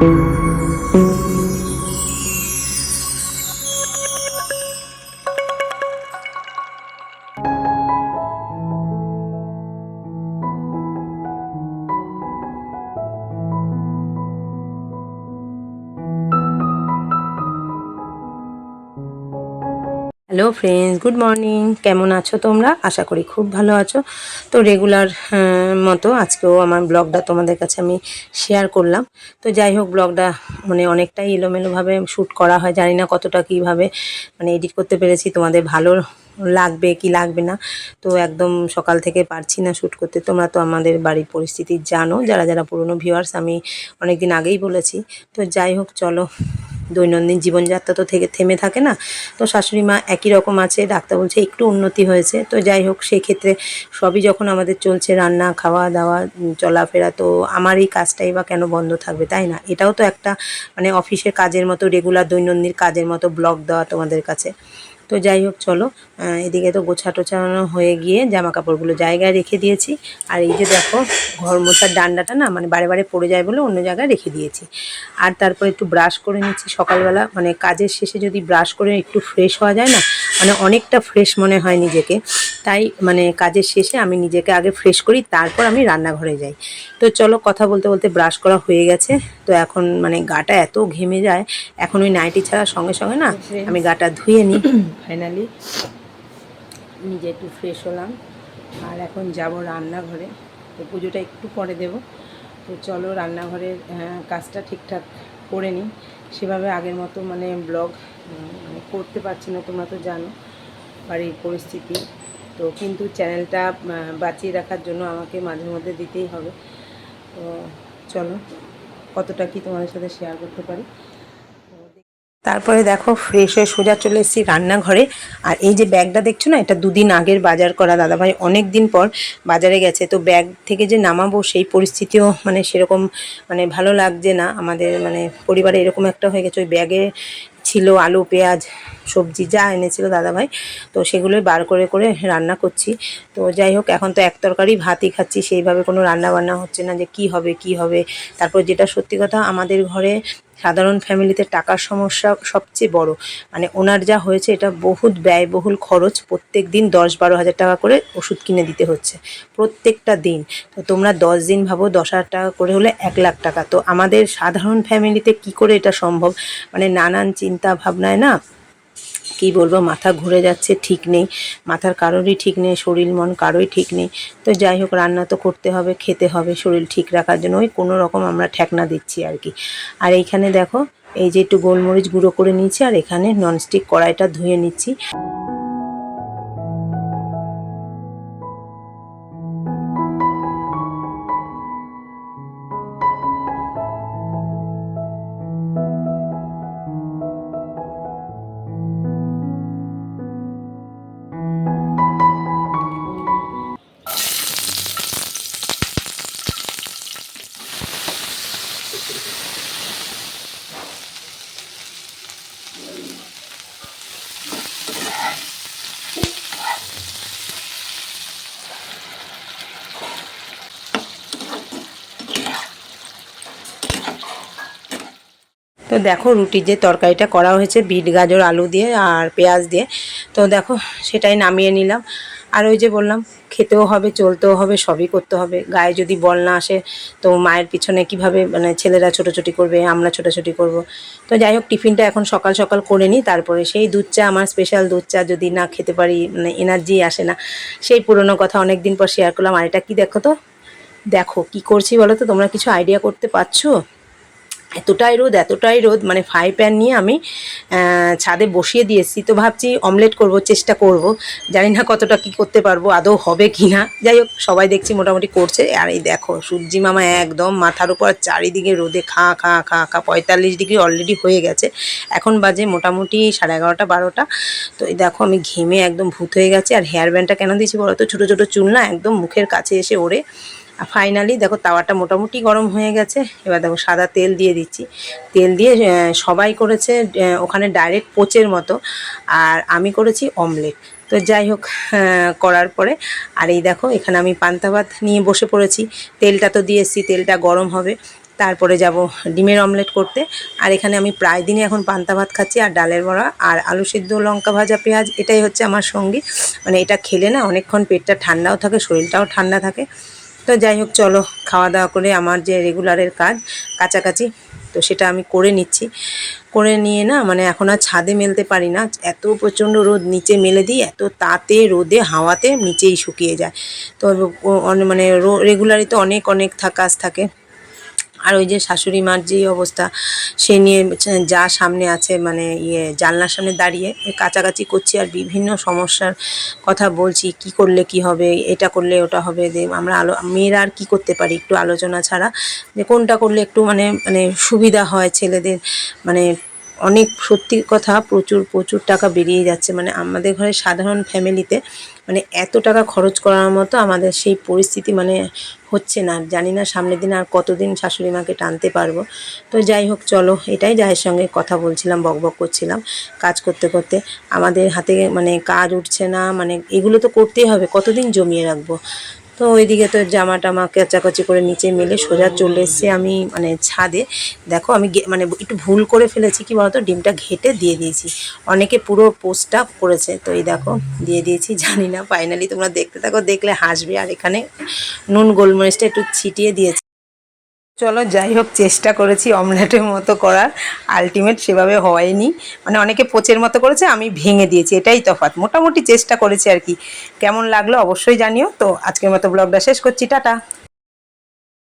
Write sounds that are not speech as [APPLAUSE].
thank you. Hello friends, good morning. কেমন আছো তোমরা? আশা করি খুব ভালো আছো। তো রেগুলার মতো আজকেও আমার ব্লগটা তোমাদের কাছে আমি শেয়ার করলাম। তো যাই হোক, ব্লগটা মানে অনেকটাই এলোমেলোভাবে শ্যুট করা হয়। জানি না কতটা কীভাবে মানে এডিট করতে পেরেছি, তোমাদের ভালো লাগবে কি লাগবে না। তো একদম সকাল থেকে পারছি না শ্যুট করতে। তোমরা তো আমাদের বাড়ির পরিস্থিতি জানো। যারা যারা পুরনো ভিউয়ার্স আমি অনেক দিন আগেই বলেছি। তো যাই হোক, চলো দৈনন্দিন জীবনযাত্রা তো থেকে, থেমে থাকে না। তো শাশুড়ি মা একই রকম আছে, ডাক্তার বলছে একটু উন্নতি হয়েছে। তো যাই হোক সেক্ষেত্রে সবই যখন আমাদের চলছে, রান্না, খাওয়া দাওয়া চলাফেরা, তো আমার এই কাজটাই বা কেন বন্ধ থাকবে, তাই না? এটাও তো একটা মানে অফিসের কাজের মতো রেগুলার দৈনন্দিন কাজের মতো ব্লগ দেওয়া তোমাদের কাছে। তো যাই হোক, চলো। এদিকে তো গোছা টোছানো হয়ে গিয়ে জামা কাপড়গুলো জায়গায় রেখে দিয়েছি। আর এই যে দেখো ঘর মোছার ডান্ডাটা না মানে বারে বারে পড়ে যায় বলে অন্য জায়গায় রেখে দিয়েছি। আর তারপর একটু ব্রাশ করে নিচ্ছি। সকালবেলা মানে কাজের শেষে যদি ব্রাশ করে একটু ফ্রেশ হওয়া যায় না মানে অনেকটা ফ্রেশ মনে হয় নিজেকে। তাই মানে কাজের শেষে আমি নিজেকে আগে ফ্রেশ করি তারপর আমি রান্নাঘরে যাই। তো চলো কথা বলতে বলতে ব্রাশ করা হয়ে গেছে। তো এখন মানে গাটা এত ঘেমে যায় এখন ওই নাইটি ছাড়ার সঙ্গে সঙ্গে না আমি গাটা ধুয়ে নিই। [CLEARS THROAT] ফাইনালি নিজে একটু ফ্রেশ হলাম। আর এখন যাব রান্নাঘরে। তো পুজোটা একটু পরে দেব। তো চলো রান্নাঘরের কাজটা ঠিকঠাক করে নিই। সেভাবে আগের মতো মানে ব্লগ মানে করতে পারছি না, তোমরা তো জানো বাড়ির পরিস্থিতি। তো কিন্তু চ্যানেলটা বাঁচিয়ে রাখার জন্য আমাকে মাঝে মধ্যে দিতেই হবে। তো চলো, কতটা কি তোমাদের সাথে শেয়ার করতে পারি? তারপরে দেখো ফ্রেশ হয়ে সোজা চলে এসেছি রান্নাঘরে। আর এই যে ব্যাগটা দেখছ না, এটা দুদিন আগের বাজার করা। দাদাভাই অনেক দিন পর বাজারে গেছে। তো ব্যাগ থেকে যে নামাবো, সেই পরিস্থিতিও মানে সেরকম মানে ভালো লাগছে না। আমাদের মানে পরিবারে এরকম একটা হয়ে গেছে, ওই ব্যাগে ছিল, আলু, পেঁয়াজ, সবজি যা এনেছিল দাদাভাই, তো সেগুলোই বার করে করে রান্না করছি। তো যাই হোক, এখন তো এক তরকারি ভাতই খাচ্ছি, সেইভাবে কোনো রান্না বান্না হচ্ছে না যে কি হবে কি হবে। তারপর যেটা সত্যি কথা, আমাদের ঘরে সাধারণ ফ্যামিলিতে টাকার সমস্যা সবচেয়ে বড়। মানে ওনার যা হয়েছে, এটা বহুত ব্যয়বহুল খরচ। প্রত্যেক দিন দশ বারো হাজার টাকা করে ওষুধ কিনে দিতে হচ্ছে। প্রত্যেকটা দিন। তো তোমরা দশ দিন ভাবো, দশ হাজার টাকা করে হলে এক লাখ টাকা। তো আমাদের সাধারণ ফ্যামিলিতে কি করে এটা সম্ভব? মানে নানান চিন্তা ভাবনায় না কি বলব, মাথা ঘুরে যাচ্ছে, ঠিক নেই। মাথার কারোরই ঠিক নেই, শরীর মন কারোই ঠিক নেই। তো যাই হোক, রান্না তো করতে হবে, খেতে হবে, শরীর ঠিক রাখার জন্য। ওই কোনো রকম আমরা ঠেকনা দিচ্ছি আর কি। আর এইখানে দেখো, এই যে একটু গোলমরিচ গুঁড়ো করে নিচ্ছি আর এখানে ননস্টিক কড়াইটা ধুয়ে নিচ্ছি। তো দেখো রুটির যে তরকারিটা করা হয়েছে, বিট, গাজর, আলু দিয়ে আর পেঁয়াজ দিয়ে। তো দেখো সেটাই নামিয়ে নিলাম। আর ওই যে বললাম, খেতেও হবে, চলতেও হবে, সবই করতে হবে। গায়ে যদি বল না আসে, তো মায়ের পিছনে কীভাবে মানে ছেলেরা ছোটোছুটি করবে, আমরা ছোটাছুটি করব। তো যাই হোক, টিফিনটা এখন সকাল সকাল করে নিই। তারপরে সেই দুধ চা, আমার স্পেশাল দুধ চা যদি না খেতে পারি মানে এনার্জি আসে না, সেই পুরনো কথা অনেক দিন পর শেয়ার করলাম। আর এটা কি দেখো তো? দেখো কি করছি বলো তো? তোমরা কিছু আইডিয়া করতে পারছ? এতটাই রোদ এতটাই রোদ মানে ফ্রাই প্যান নিয়ে আমি ছাদে বসিয়ে দিয়েছি তো ভাবছি অমলেট করব, চেষ্টা করব। জানি না কতটা কি করতে পারব, আদৌ হবে কি না যাই হোক, সবাই দেখছি মোটামুটি করছে। আর এই দেখো, সূর্যি মামা একদম মাথার উপর চারিদিকে রোদে খা খা খা খা, পঁয়তাল্লিশ ডিগ্রি অলরেডি হয়ে গেছে। এখন বাজে মোটামুটি সাড়ে এগারোটা, বারোটা। তো এই দেখো, আমি ঘেমে একদম ভূত হয়ে গেছে। আর হেয়ার ব্যান্ডটা কেন দিয়েছি বলো তো? ছোটো ছোটো চুল না, একদম মুখের কাছে এসে ওড়ে। ফাইনালি দেখো তাওয়াটা মোটামুটি গরম হয়ে গেছে। এবার দেখো সাদা তেল দিয়ে দিচ্ছি। তেল দিয়ে সবাই করেছে ওখানে ডাইরেক্ট পোচের মতো। আর আমি করেছি অমলেট তো যাই হোক করার পরে, আর এই দেখো, এখানে আমি পান্তা ভাত নিয়ে বসে পড়েছি। তেলটা তো দিয়ে এসেছি, তেলটা গরম হবে। তারপরে যাব ডিমের অমলেট করতে। আর এখানে আমি প্রায় দিনই এখন পান্তা ভাত খাচ্ছি, আর ডালের বড়া, আর আলু সিদ্ধ, লঙ্কা ভাজা, পেঁয়াজ, এটাই হচ্ছে আমার সঙ্গী। মানে এটা খেলে না, অনেকক্ষণ পেটটা ঠান্ডাও থাকে, শরীরটাও ঠান্ডা থাকে। তো যাই হোক, চলো খাওয়া দাওয়া করে আমার যে রেগুলারের কাজ কাছাকাছি, তো সেটা আমি করে নিচ্ছি। করে নিয়ে না মানে এখন আর ছাদে মেলতে পারি না, এত প্রচণ্ড রোদ নিচে মেলে দিই, এত তাতে রোদে হাওয়াতে নিচেই শুকিয়ে যায়। তো মানে রেগুলারই তো অনেক অনেক থাকাস থাকে। আর ওই যে শাশুড়ি মার যেই অবস্থা, সে নিয়ে যা সামনে আছে মানে ইয়ে জানলার সামনে দাঁড়িয়ে কাছাকাছি করছি আর বিভিন্ন সমস্যার কথা বলছি, কি করলে কি হবে, এটা করলে ওটা হবে যে আমরা আলো, মেয়েরা আর কী করতে পারি একটু আলোচনা ছাড়া, যে কোনটা করলে একটু মানে মানে সুবিধা হয় ছেলেদের মানে অনেক সত্যি কথা, প্রচুর প্রচুর টাকা বেরিয়ে যাচ্ছে। মানে আমাদের ঘরে সাধারণ ফ্যামিলিতে মানে এত টাকা খরচ করার মতো আমাদের সেই পরিস্থিতি মানে হচ্ছে না। জানি না সামনের দিন আর কতদিন শাশুড়ি মাকে টানতে পারব। তো যাই হোক, চলো এটাই যায়ের সঙ্গে কথা বলছিলাম, বক বক করছিলাম কাজ করতে করতে। আমাদের হাতে মানে কাজ উঠছে না মানে এগুলো তো করতেই হবে। কতদিন জমিয়ে রাখব? তো ওইদিকে তো জামা টামা কেচাকচি করে নিচে মেলে সোজা চলে এসছে আমি মানে ছাদে। দেখো আমি মানে একটু ভুল করে ফেলেছি, কি বলতো? ডিমটা ঘেটে দিয়ে দিয়েছি। অনেকে পুরো পোস্টটা করেছে। তো এই দেখো, দিয়ে দিয়েছি, জানি না ফাইনালি তোমরা দেখতে থাকো, দেখলে হাসবে। আর এখানে নুন গোলমরিচটা একটু ছিটিয়ে দিয়েছি। চলো, যাই হোক, চেষ্টা করেছি অমলেটের মতো করার। আলটিমেট সেভাবে হয়নি। মানে অনেকে পোচের মতো করেছে, আমি ভেঙে দিয়েছি। এটাই তফাত মোটামুটি চেষ্টা করেছি আর কি। কেমন লাগল অবশ্যই জানিও। তো আজকের মতো ব্লগটা শেষ করছি। টাটা।